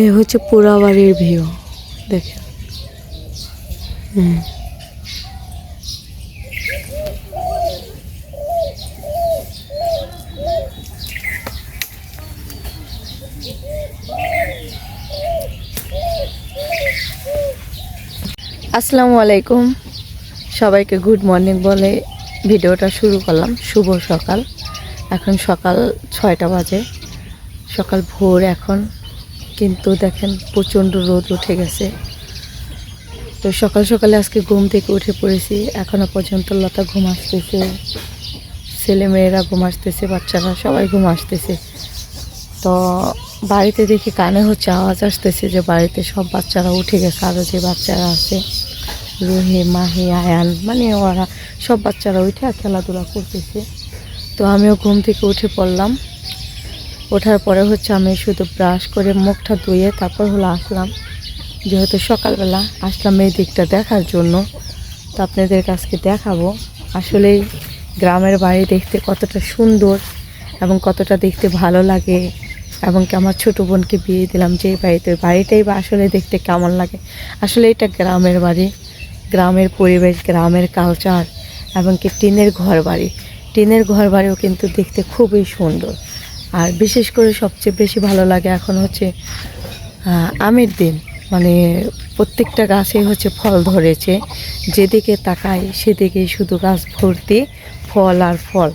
এ হচ্ছে পোড়া বাড়ির ভিউ দেখেন। আসসালামু আলাইকুম। সবাইকে গুড মর্নিং বলে ভিডিওটা শুরু করলাম। শুভ সকাল। এখন সকাল ছয়টা বাজে। সকাল ভোর এখন কিন্তু দেখেন প্রচণ্ড রোদ উঠে গেছে। তো সকাল সকালে আজকে ঘুম থেকে উঠে পড়েছি। এখনও পর্যন্ত লতা ঘুম আসতেছে। ছেলে মেয়েরা ঘুম আসতেছে, বাচ্চারা সবাই ঘুম আসতেছে। তো বাড়িতে দেখি কানে হচ্ছে আওয়াজ আসতেছে যে বাড়িতে সব বাচ্চারা উঠে গেছে আরও যে বাচ্চারা আছে। রুহি, মাহি, আয়ান মানে ওরা সব বাচ্চারা উঠে খেলাধুলা করতেছে। তো আমিও ঘুম থেকে উঠে পড়লাম। ওঠার পরে হচ্ছে আমি শুধু ব্রাশ করে মুখটা ধুয়ে তারপর হলো আসলাম। যেহেতু সকালবেলা আসলাম এই দিকটা দেখার জন্য, তো আপনাদের কাছকে দেখাবো। আসলেই গ্রামের বাড়ি দেখতে কতটা সুন্দর এবং কতটা দেখতে ভালো লাগে, এবং কি আমার ছোটো বোনকে বিয়ে দিলাম যে বাড়িতে। বাড়িটাই বা আসলে দেখতে কেমন লাগে? আসলে এটা গ্রামের বাড়ি, গ্রামের পরিবেশ, গ্রামের কালচার এবং কি টিনের ঘর বাড়ি টিনের ঘর বাড়িও কিন্তু দেখতে খুবই সুন্দর। আর বিশেষ করে সবচেয়ে বেশি ভালো লাগে এখন হচ্ছে আমের দিন। মানে প্রত্যেকটা গাছে হচ্ছে ফল ধরেছে। যেদিকে তাকাই সেদিকেই শুধু গাছ ভর্তি ফল আর ফল।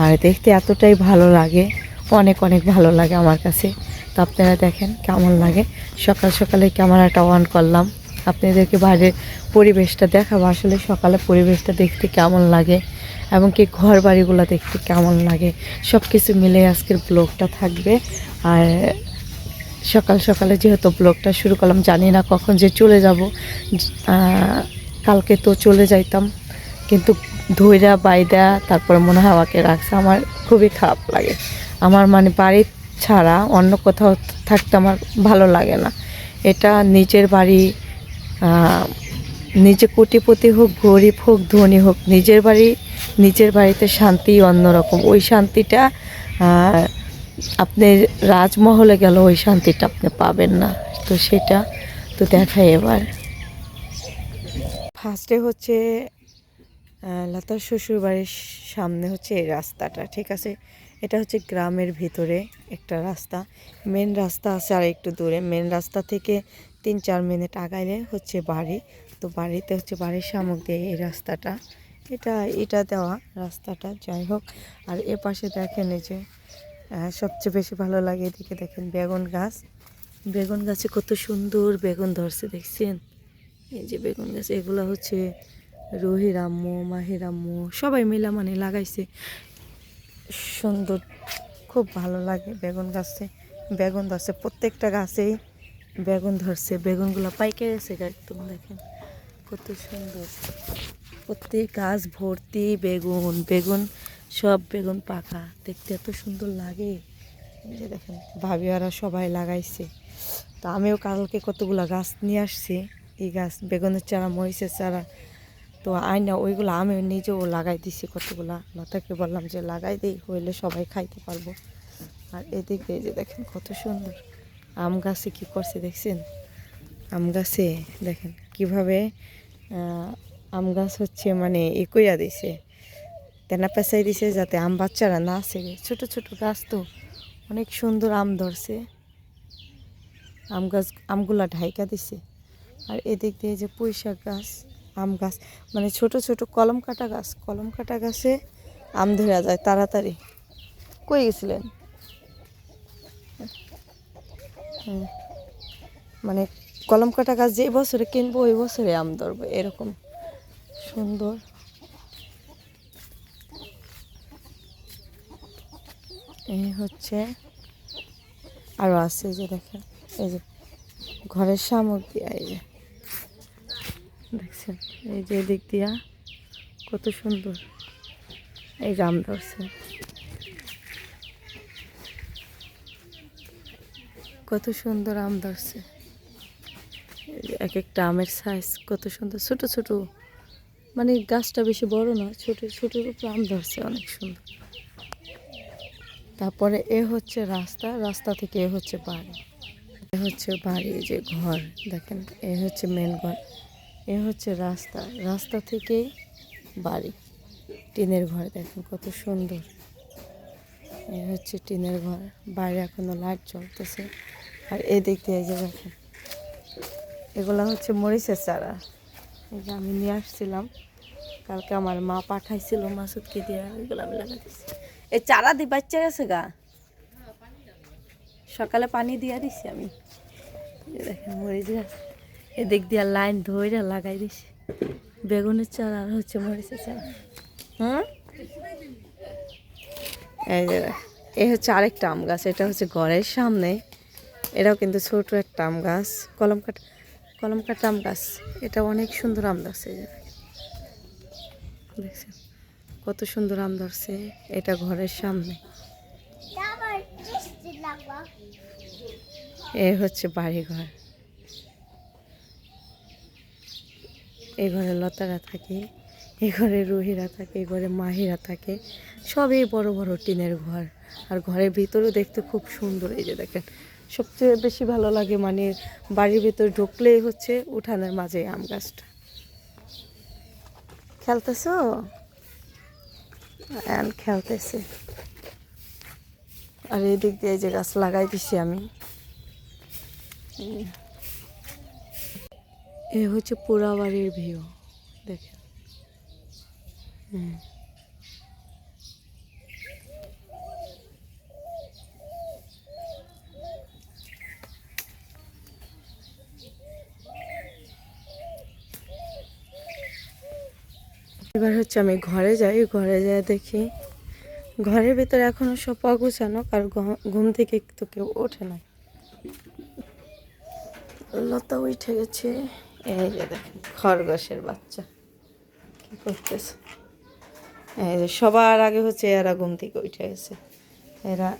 আর দেখতে এতটাই ভালো লাগে, অনেক অনেক ভালো লাগে আমার কাছে। তো আপনারা দেখেন কেমন লাগে। সকাল সকালে ক্যামেরাটা অন করলাম। আপনাদেরকে বাইরের পরিবেশটা দেখাবো। আসলে সকালে পরিবেশটা দেখতে কেমন লাগে। এবং কি ঘর বাড়িগুলো দেখতে কেমন লাগে সব কিছু মিলে আজকের ব্লগটা থাকবে। আর সকাল সকালে যেহেতু ব্লগটা শুরু করলাম, জানি না কখন যে চলে যাব। কালকে তো চলে যাইতাম, কিন্তু ধৈরা বাইদা, তারপরে মনে হয় আমাকে রাখছে। আমার খুবই খারাপ লাগে। আমার মানে বাড়ি ছাড়া অন্য কোথাও থাকতে আমার ভালো লাগে না। এটা নিজের বাড়ি নিজে কোটিপতি হোক, গরিব হোক, ধনী হোক, নিজের বাড়ি নিজের বাড়িতে শান্তি অন্যরকম। ওই শান্তিটা আপনি রাজমহলে গেল ওই শান্তিটা আপনি পাবেন না। তো সেটা তো দেখাই এবার। ফার্স্টে হচ্ছে লতার শ্বশুর বাড়ির সামনে হচ্ছে এই রাস্তাটা, ঠিক আছে? এটা হচ্ছে গ্রামের ভিতরে একটা রাস্তা। মেন রাস্তা আছে আর একটু দূরে। মেন রাস্তা থেকে তিন চার মিনিট আগাইলে হচ্ছে বাড়ি। তো বাড়িতে হচ্ছে বাড়ির দিয়ে এই রাস্তাটা। এটা এটা দেওয়া রাস্তাটা, যাই হোক। আর এ পাশে দেখেন এই যে সবচেয়ে বেশি ভালো লাগে এদিকে দেখেন বেগুন গাছ। বেগুন গাছে কত সুন্দর বেগুন ধরছে, দেখছেন? এই যে বেগুন গাছ, এগুলো হচ্ছে রুহির আম্মু, মাহির আম্মু, সবাই মিলা মানে লাগাইছে। সুন্দর, খুব ভালো লাগে বেগুন গাছে। বেগুন ধরছে প্রত্যেকটা গাছেই বেগুন ধরছে। বেগুনগুলো পাইকে গেছে একদম, দেখেন। কত সুন্দর। প্রত্যেক গাছ ভর্তি বেগুন বেগুন সব বেগুন পাকা। দেখতে এত সুন্দর লাগে। দেখেন ভাবি ওরা সবাই লাগাইছে। তো আমিও কালকে কতগুলো গাছ নিয়ে আসছি। এই গাছ, বেগুনের চারা, মরিচের চারা। তো আয়না ওইগুলো আমি নিজেও লাগাই দিছি কতগুলা। লতাকে বললাম যে লাগাই দিই, হইলে সবাই খাইতে পারব। আর এদিকে যে দেখেন কত সুন্দর। আম গাছে কি করছে দেখছেন? আম গাছে দেখেন কীভাবে আম গাছ হচ্ছে মানে এ দিছে, তেনা পেঁচাই দিছে যাতে আম বাচ্চারা না আসে ছোট ছোট গাছ তো অনেক সুন্দর আম ধরছে। আম গাছ, আমগুলা ঢাইকা দিছে। আর এদিক দিয়ে যে পুঁই শাক গাছ, আম গাছ মানে ছোট ছোট কলম কাটা গাছ, কলম কাটা গাছে আম ধরা যায় তাড়াতাড়ি। কই গেছিলেন। মানে কলম কাটা গাছ যে বছরে কিনবো, ওই বছরে আম ধরবো, এরকম। সুন্দর। এই হচ্ছে আরও আছে যে দেখেন, এই যে ঘরের সামগ্রী, এই যে দেখছেন, এই যে দিক দিয়া কত সুন্দর এই জাম ধরছে। কত সুন্দর আম ধরছে। এক একটা আমের সাইজ কত সুন্দর, ছোট ছোট মানে গাছটা বেশি বড় না, ছোট ছোটোর উপর আম ধরছে অনেক সুন্দর। তারপরে এ হচ্ছে রাস্তা রাস্তা থেকে এ হচ্ছে বাড়ি। এ হচ্ছে বাড়ি যে ঘর, দেখেন, এ হচ্ছে মেন ঘর। এ হচ্ছে রাস্তা রাস্তা থেকেই বাড়ি। টিনের ঘর, দেখেন কত সুন্দর। এ হচ্ছে টিনের ঘর, বাইরে এখনও লাইট জ্বলতেছে। আর এদিক এই যে দেখেন, এগুলো হচ্ছে মরিচের চারা। এই যে আমি নিয়ে আসছিলাম। কালকে আমার মা পাঠাইছিল মাসুদকে দিয়ে এগুলো আমি লাগা দিচ্ছি এই চারা দি বাচ্চা গেছে গা? সকালে পানি দিয়ে দিছি আমি। দেখেন মরিচ গাছ এদিক দিয়ে লাইন ধরে লাগাই দিছি। বেগুনের চারা আর হচ্ছে মরিচের চারা। হুম? এই যে, এই হচ্ছে আরেকটা আম গাছ, এটা হচ্ছে ঘরের সামনে। এটাও কিন্তু ছোট একটা আম গাছ। কলম কাট, কলম কাটা আম গাছ। এটা অনেক সুন্দর আম ধরছে এই। দেখছেন? কত সুন্দর আম ধরছে। এটা ঘরের সামনে। এ হচ্ছে বাড়ি ঘর এ ঘরে লতারা থাকে, এ ঘরে রুহিরা থাকে, এ ঘরে মাহিরা থাকে। সবই বড় বড় টিনের ঘর। আর ঘরের ভিতরেও দেখতে খুব সুন্দর। এই যে দেখেন, সবচেয়ে বেশি ভালো লাগে মানে বাড়ির ভিতর ঢুকলেই হচ্ছে উঠানের মাঝে আম গাছটা। খেলতেছো? অ্যান খেলতেছে। আর এদিক দিক দিয়ে যে গাছ লাগাই দিছি আমি। এ হচ্ছে পোড়া বাড়ির ভিউ, দেখেন। হুম। এবার হচ্ছে আমি ঘরে যাই ঘরে যাই দেখি ঘরের ভিতরে এখনও সব অগুছানো কারণ ঘ- ঘুম থেকে তো কেউ ওঠে না। লতা উঠে গেছে, এই যে দেখেন খরগোশের বাচ্চা, কি করতেছে? এই যে সবার আগে হচ্ছে এরা ঘুম থেকে উঠে গেছে। এরা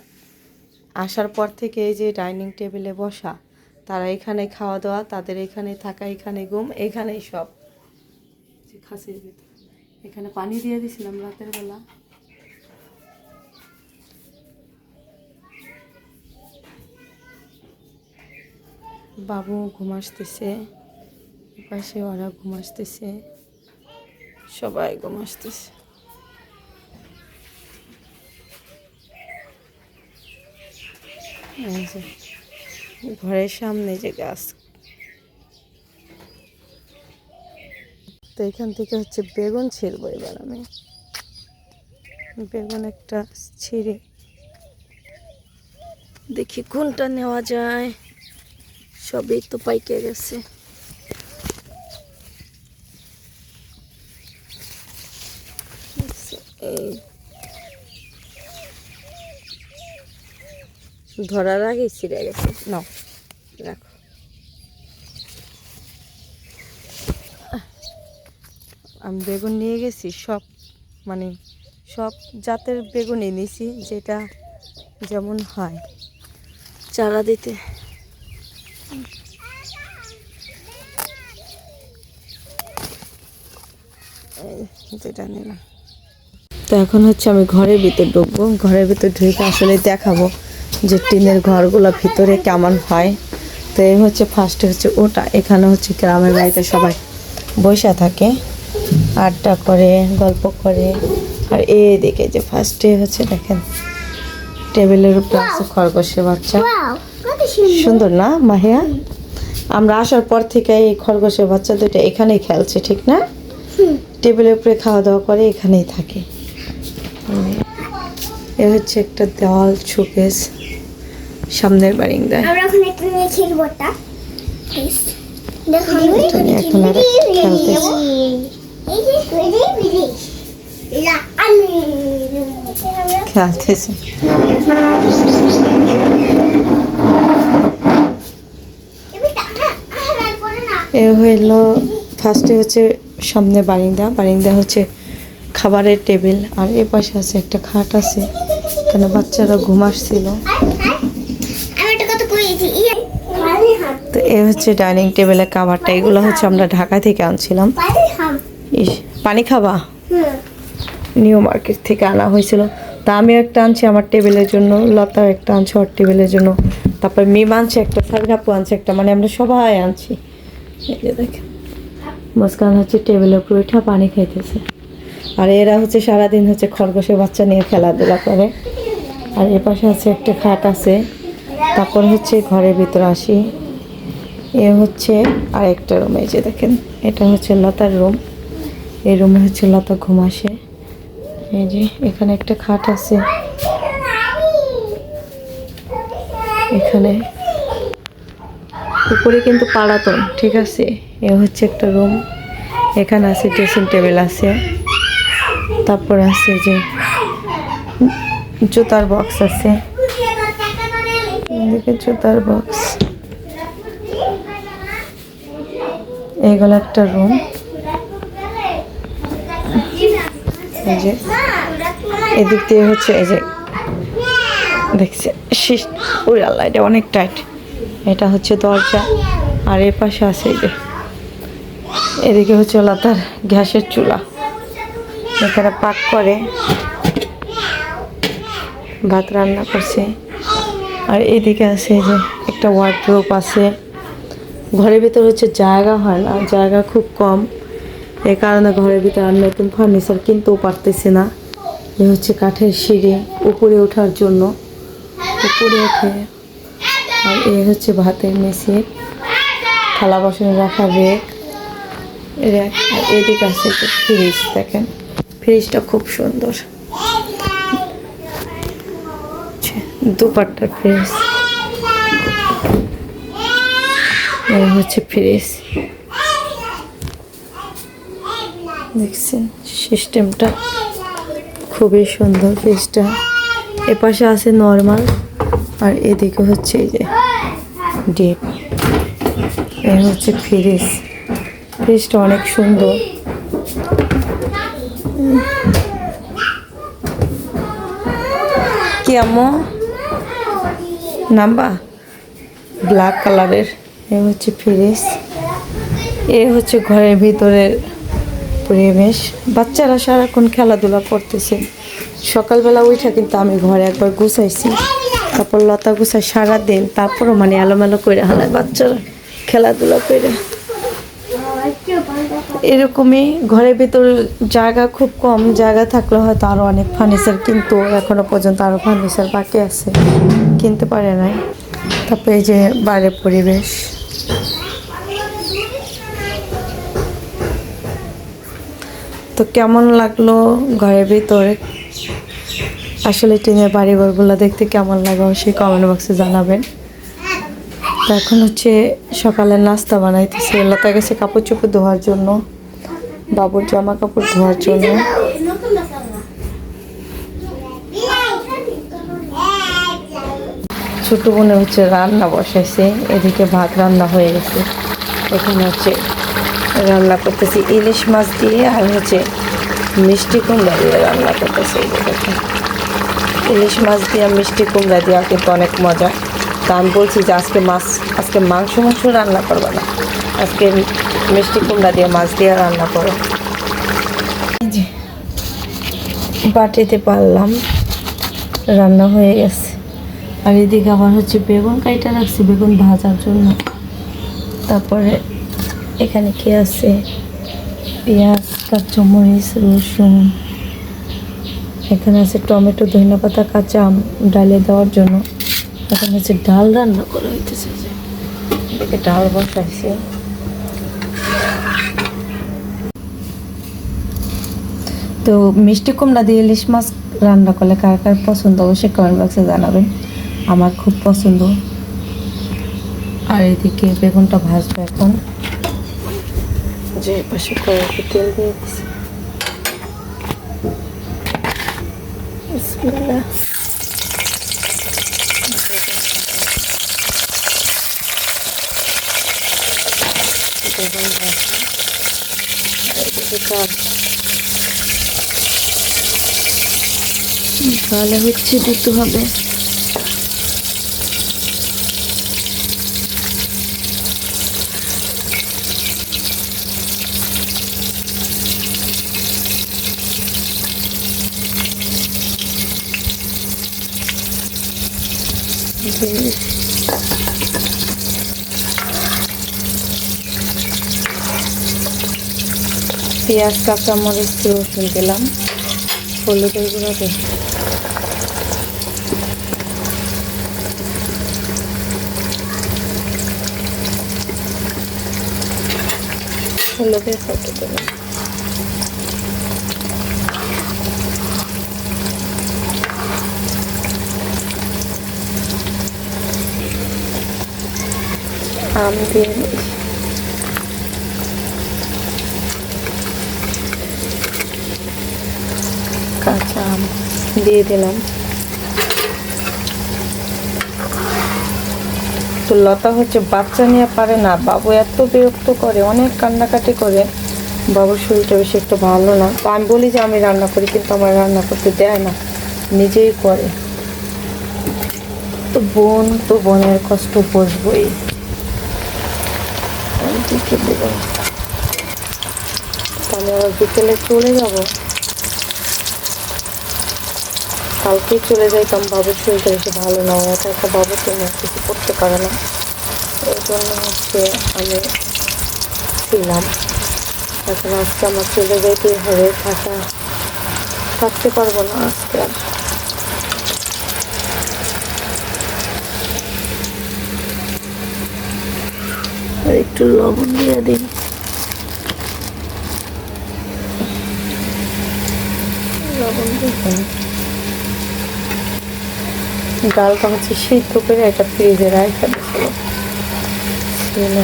আসার পর থেকে এই যে ডাইনিং টেবিলে বসা, তারা এখানে খাওয়া দাওয়া তাদের এখানে থাকা, এখানে ঘুম, এখানেই সব। খাসির ভিতর। এখানে পানি দিয়ে দিছিলাম রাতের বেলা। বাবু ঘুমাসতেছে পাশে ওরা ঘুমাসতেছে সবাই ঘুমাসতেছে ঘরের সামনে যে গাছ তো এখান থেকে হচ্ছে বেগুন ছিঁড়বো এবার আমি। বেগুন একটা ছিঁড়ে দেখি কোনটা নেওয়া যায়। সবই তো পাইকে গেছে। ধরার আগে ছিঁড়ে গেছে। নাও রাখো আমি বেগুন নিয়ে গেছি, সব মানে সব জাতের বেগুনই নিয়েছি যেটা যেমন হয়। চারা দিতে। যেটা নিলাম। তো এখন হচ্ছে আমি ঘরের ভিতর ঢুকবো। ঘরের ভিতর ঢুকে আসলে দেখাবো যে টিনের ঘরগুলো ভিতরে কেমন হয়। তো এই হচ্ছে ফার্স্টে হচ্ছে ওটা। এখানে হচ্ছে গ্রামের বাড়িতে সবাই বসে থাকে। আড্ডা করে গল্প করে। আর এ এদিকে যে ফার্স্টে হচ্ছে দেখেন টেবিলের উপর আছে খরগোশের বাচ্চা। সুন্দর। না মাহিয়া? আমরা আসার পর থেকে এই খরগোশের বাচ্চা দুটো এখানেই খেলছে ঠিক না? টেবিলের উপরে খাওয়া দাওয়া করে এখানেই থাকে। এ হচ্ছে একটা দেওয়াল শোকেস সামনের বারিন্দায় আমরা ওখানে একটা নিয়ে খেলব দেখো এখন আর খেলতেছে। খেলতেছে। এ হইল ফার্স্টে হচ্ছে সামনে বারিন্দা। বারিন্দা হচ্ছে খাবারের টেবিল, আর এ পাশে আছে একটা খাট আছে। এখানে বাচ্চারা ঘুম আসছিল। তো এ হচ্ছে ডাইনিং টেবিলের খাবারটা এগুলো হচ্ছে আমরা ঢাকা থেকে আনছিলাম। ইস পানি খাবা? নিউ মার্কেট থেকে আনা হয়েছিল। তা আমিও একটা আনছি আমার টেবিলের জন্য লতা একটা আনছি ওর টেবিলের জন্য। তারপর মিম আনছে একটা সাবিনাপু আনছে একটা মানে আমরা সবাই আনছি। এই যে দেখেন মুস্কান হচ্ছে টেবিলের উপর উঠা পানি খাইতেছে। আর এরা হচ্ছে সারাদিন হচ্ছে খরগোশের বাচ্চা নিয়ে খেলাধুলা করে। আর এ পাশে আছে একটা খাট আছে। তারপর হচ্ছে ঘরের ভিতরে আসি। এ হচ্ছে আরেকটা রুম এই যে দেখেন এটা হচ্ছে লতার রুম এই রুমে হচ্ছে লতা ঘুম আসে। এই যে, এখানে একটা খাট আছে। এখানে উপরে কিন্তু পালাতন, ঠিক আছে? এ হচ্ছে একটা রুম। এখানে আছে ড্রেসিং টেবিল আছে। তারপর আছে যে জুতার বক্স আছে। জুতার বক্স। এগুলো একটা রুম। এই যে, এদিক দিয়ে হচ্ছে এই যে, দেখছে শীষ ওই আল্লাহ, এটা অনেক টাইট এটা হচ্ছে দরজা, আর এর পাশে আছে এই যে, এদিকে হচ্ছে লতার গ্যাসের চুলা। এখানে পাক করে, ভাত রান্না করছে। আর এদিকে আছে যে, একটা ওয়ার্ড্রোপ আছে। ঘরের ভিতর হচ্ছে জায়গা হয় না, জায়গা খুব কম। এই কারণে ঘরের ভিতরে আর নতুন ফার্নিচার কিনতেও পারতেছি না। এ হচ্ছে কাঠের সিঁড়ি উপরে ওঠার জন্য। উপরে ওঠে। আর এ হচ্ছে ভাতের মেশিন। থালা বাসন রাখার রেক। র্যাক আর এদিকে আছে ফ্রিজ, দেখেন। ফ্রিজটা খুব সুন্দর। হচ্ছে দুপাট্টার ফ্রিজ। হচ্ছে ফ্রিজ। দেখছেন, সিস্টেমটা খুবই সুন্দর ফ্রিজটা এপাশে আছে নর্মাল আর এদিকে হচ্ছে এই যে ডিপ এই হচ্ছে ফ্রিজ। ফ্রিজটা অনেক সুন্দর। কি আম্মু? নাম্বা? ব্ল্যাক কালারের এ হচ্ছে ফ্রিজ। এ হচ্ছে ঘরের ভিতরের পরিবেশ। বাচ্চারা সারাক্ষণ খেলাধুলা করতেছে। সকালবেলা উঠে কিন্তু আমি ঘরে একবার গুছাইছি। তারপর লতা গুছাই সারাদিন তারপরও মানে এলোমেলো করে হালায় বাচ্চারা খেলাধুলা করে এরকমই ঘরের ভিতর জায়গা খুব কম। জায়গা থাকলে হয়তো আরও অনেক ফার্নিচার কিন্তু। এখনও পর্যন্ত আরও ফার্নিচার বাকি আছে। কিনতে পারে নাই। তারপরে এই যে বাইরের পরিবেশ। তো কেমন লাগল ঘরের ভিতরে? আসলে টিনের বাড়িঘরগুলো দেখতে কেমন লাগে অবশ্যই কমেন্ট বক্সে জানাবেন। তো এখন হচ্ছে সকালে নাস্তা বানাইতেছে, লতা গেছে কাপড় চোপড় ধোয়ার জন্য, বাবুর জামা কাপড় ধোয়ার জন্য। ছোট বোনে হচ্ছে রান্না বসাইছে, এদিকে ভাত রান্না হয়ে গেছে। এখানে হচ্ছে রান্না করতেছি ইলিশ মাছ দিয়ে আর হচ্ছে মিষ্টি কুমড়া দিয়ে রান্না করতেছি। ইলিশ মাছ দিয়ে মিষ্টি কুমড়া দেওয়া কিন্তু অনেক মজা। তা আমি বলছি যে আজকে মাছ, আজকে মাংস মাংস রান্না করব না। আজকে মিষ্টি কুমড়া দিয়ে মাছ দিয়ে রান্না করো বাটিতে পারলাম, রান্না হয়ে গেছে। আর এদিকে আবার হচ্ছে বেগুন কাইটা রাখছি, বেগুন ভাজার জন্য। তারপরে এখানে কি আছে? পেঁয়াজ, কাঁচামরিচ, রসুন। এখানে আছে টমেটো ধনিয়া পাতা কাঁচা আম ডালে দেওয়ার জন্য। এখানে হচ্ছে ডাল রান্না করা হইতেছে যে। ডাল বসাইছে। তো মিষ্টি কুমড়া দিয়ে ইলিশ মাছ রান্না করলে কার কার পছন্দ অবশ্যই কমেন্ট বক্সে জানাবেন। আমার খুব পছন্দ। আর এদিকে বেগুনটা ভাজবো এখন। যে পাশে কড়াইতে তেল দিয়ে তাহলে হচ্ছে দিতে হবে যে পেঁয়াজ কাঁচা কাঁচামরিচ রসুন দিলাম। হলুদের গুঁড়ো দিই হলুদের ফটো দিলাম। আম কাঁচা আম দিয়ে দিলাম। তো লতা হচ্ছে বাচ্চা নিয়ে পারে না, বাবু এত বিরক্ত করে, অনেক কান্নাকাটি করে। বাবুর শরীরটা বেশি একটু ভালো না। তো আমি বলি যে আমি রান্না করি, কিন্তু আমার রান্না করতে দেয় না, নিজেই করে। তো বোন, তো বোনের কষ্ট বসবই তাহলে আবার বিকেলে চলে যাব। কালকেই চলে যাইতাম বাবুর শরীরটা বেশি ভালো না, ও একা একা বাবু তো না কিছু করতে পারে না। এই জন্য হচ্ছে আমি ছিলাম। এখন আজকে আমার চলে যাইতেই হবে, থাকা থাকতে পারব না আজকে। আর একটু লবণ দিয়ে দিই। লবণ দিই। ডালটা হচ্ছে সিদ্ধ করে একটা ফ্রিজে রাখা। দিয়েছিল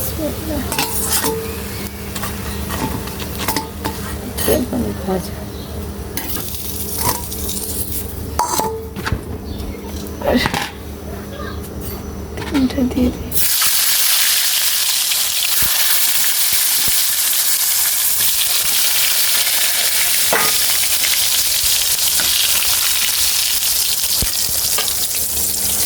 ছিল বেগুন ভাজা তিনটা দিয়ে দিই আচ্ছা, আচ্ছা।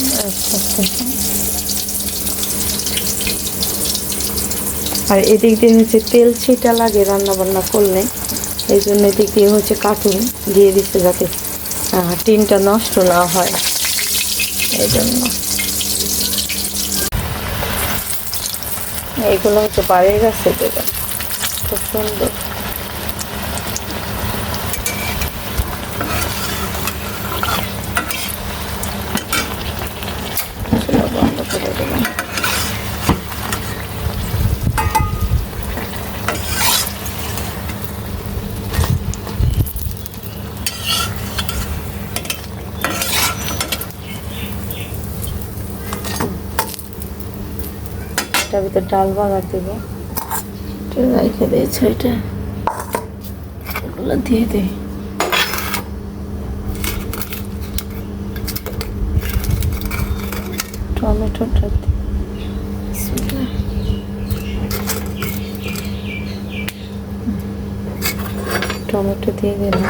আর এদিক দিয়ে হচ্ছে তেল ছিটা লাগে রান্না বান্না করলে, এই জন্য এদিক দিয়ে হচ্ছে কার্টুন দিয়ে দিচ্ছে যাতে টিনটা নষ্ট না হয়। এই জন্য। এইগুলো হচ্ছে বাড়ির গাছে দেবেন খুব সুন্দর চুলা বন্ধ করে দিলাম এটার ভিতরে ডাল বাগার দেব। এটা রেখে দিয়েছে এটা এগুলো দিয়ে দিই টমেটোটা টমেটো দিয়ে দিলাম।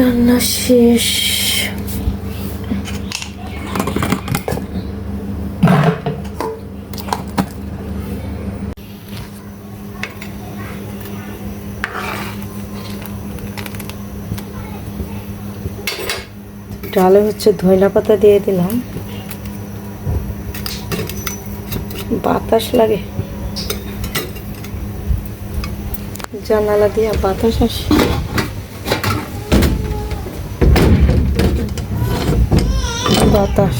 রান্না শেষ। ডালে হচ্ছে ধইলা পাতা দিয়ে দিলাম। বাতাস লাগে। জানালা দিয়ে বাতাস আসে। বাতাস।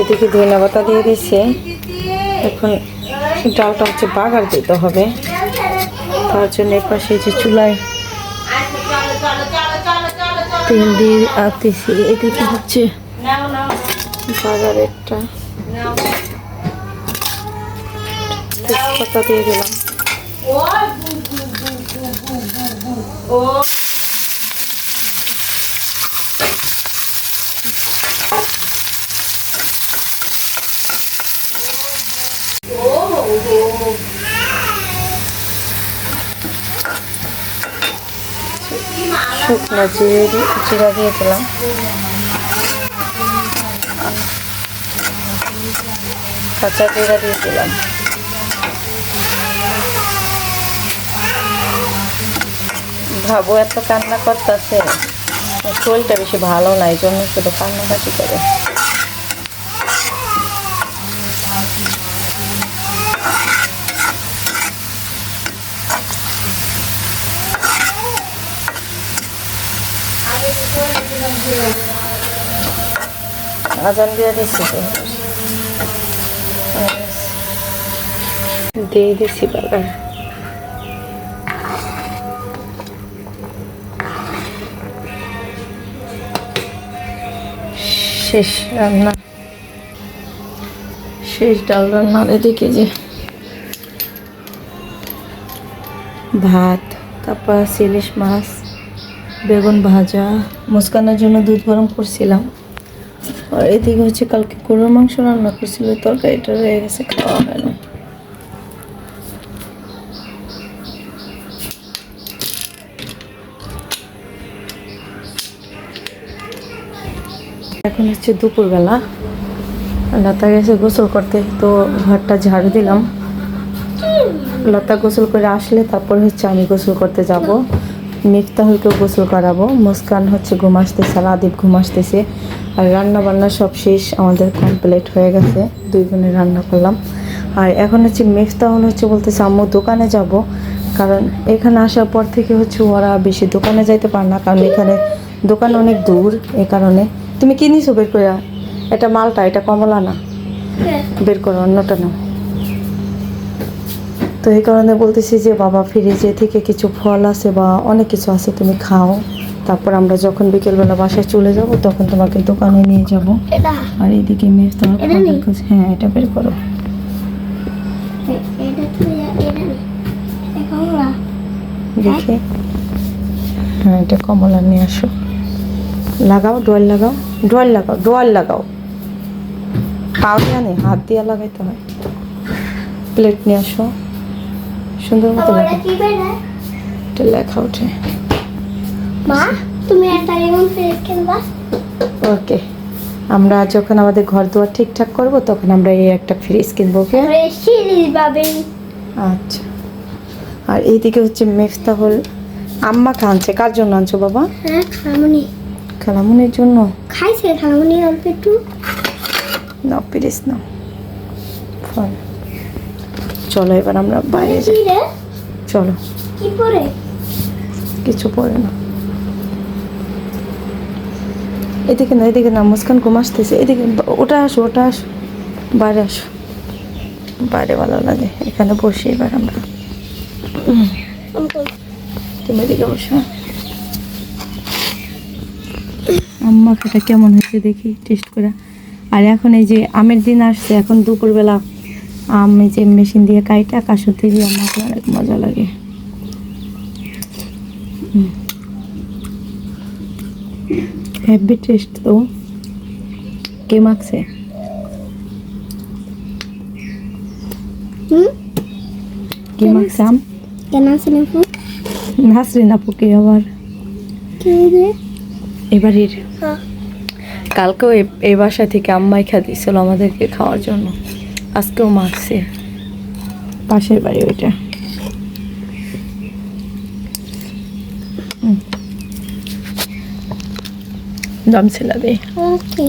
এদিকে ধনিয়া পাতা দিয়ে দিচ্ছে এখন ডালটা হচ্ছে বাগার দিতে হবে। তার জন্য পাশে যে চুলায় তেল দিয়ে আতেছি এদিকে হচ্ছে বাগারেরটা তেজপাতা দিয়ে দিলাম। শুকনো জিরে দিয়ে- জিরা দিয়ে দিলাম কাঁচা জিরা দিয়ে ভাবো এত কান্না করতেছে। শরীরটা বেশি ভালো না, এই জন্য শুধু কান্নাকাটি করে। আজান দিয়ে দিচ্ছি দিয়ে দিচ্ছি বাবা শেষ রান্না। শেষ ডাল রান্নার এদিকে যে ভাত তারপর ইলিশ মাছ, বেগুন ভাজা, মুস্কানের জন্য দুধ গরম করছিলাম। আর এদিকে হচ্ছে কালকে গরুর মাংস রান্না করছিল, তরকারিটা রয়ে গেছে, খাওয়া হয় না। এখন হচ্ছে দুপুরবেলা। লতা গেছে গোসল করতে, তো ঘরটা ঝাড়ু দিলাম। লতা গোসল করে আসলে তারপর হচ্ছে আমি গোসল করতে যাব। মিফতাহুলকেও গোসল করাবো। মুস্কান হচ্ছে ঘুম আসতেছে আদিব ঘুম আসতেছে। আর রান্না বান্না সব শেষ, আমাদের কমপ্লিট হয়ে গেছে। দুই বোনে রান্না করলাম। আর এখন হচ্ছে মিফতাহুল হচ্ছে বলতেছে, আম্মু, দোকানে যাব। কারণ এখানে আসার পর থেকে হচ্ছে ওরা বেশি দোকানে যাইতে পারে না, কারণ এখানে দোকান অনেক দূর এই কারণে। তুমি কি নিছো বের করে এটা মালটা, এটা কমলা না? বের করো, অন্যটা না তো এই কারণে বলতেছি যে, বাবা ফ্রিজে থেকে কিছু ফল আছে বা অনেক কিছু আছে, তুমি খাও। তারপর আমরা যখন বিকেলবেলা বাসায় চলে যাব তখন তোমাকে দোকানে নিয়ে যাব। আর এইদিকে মেয়ে তোমার। হ্যাঁ এটা বের করো। দেখে। হ্যাঁ এটা কমলা নিয়ে আসো। লাগাও ডোয়াল লাগাও। ডোয়াল লাগাও ডোয়াল লাগাও। পাও দিয়া নেই হাত দিয়ে লাগাইতে হয়। প্লেট নিয়ে আসো। সুন্দর মতো লাগাও। এটা লেখা ওঠে মা তুমি একটা ওকে আমরা যখন আমাদের ঘর দুয়ার ঠিকঠাক করব তখন আমরা এই একটা ফ্রিজ কিনবো ওকে? আচ্ছা। আর এইদিকে হচ্ছে মেফতাহুল আম্মা আনছে কার জন্য আনছো বাবা? হ্যাঁ খালামুনি। খালামুনের জন্য? খাইছে খালামুনি অল্প একটু। নাও প্লিজ নাও। ফল। চলো এবার আমরা বাইরে যাই। চলো। কি পরে? কিছু পড়ে না। এদিকে না এদিকে না, মুস্কান ঘুম আসতেছে। এদিকে ওটা আসো ওটা আসো। বাইরে আসো। বাইরে ভালো লাগে, এখানে বসি এবার আমরা। তুমি এদিকে বসো। আম্মা খাটা কেমন হয়েছে দেখি টেস্ট করে। আর এখন এই যে আমের দিন আসছে, এখন দুপুরবেলা আম এই যে মেশিন দিয়ে কাইটা কাশুতে দিয়ে আমাকে অনেক মজা লাগে। হেভি টেস্ট তো। কে মাখছে? হুম? কে মাখছে? আম? কেন আছে না ফোন নাসরিন আবার? কি রে? এবারের। হ্যাঁ। কালকেও এ- এই বাসা থেকে আম্মাই খা দিয়েছিল আমাদেরকে খাওয়ার জন্য। আজকেও মাখছে। পাশের বাড়ি ওইটা। হুম। জমছিল বে ওকে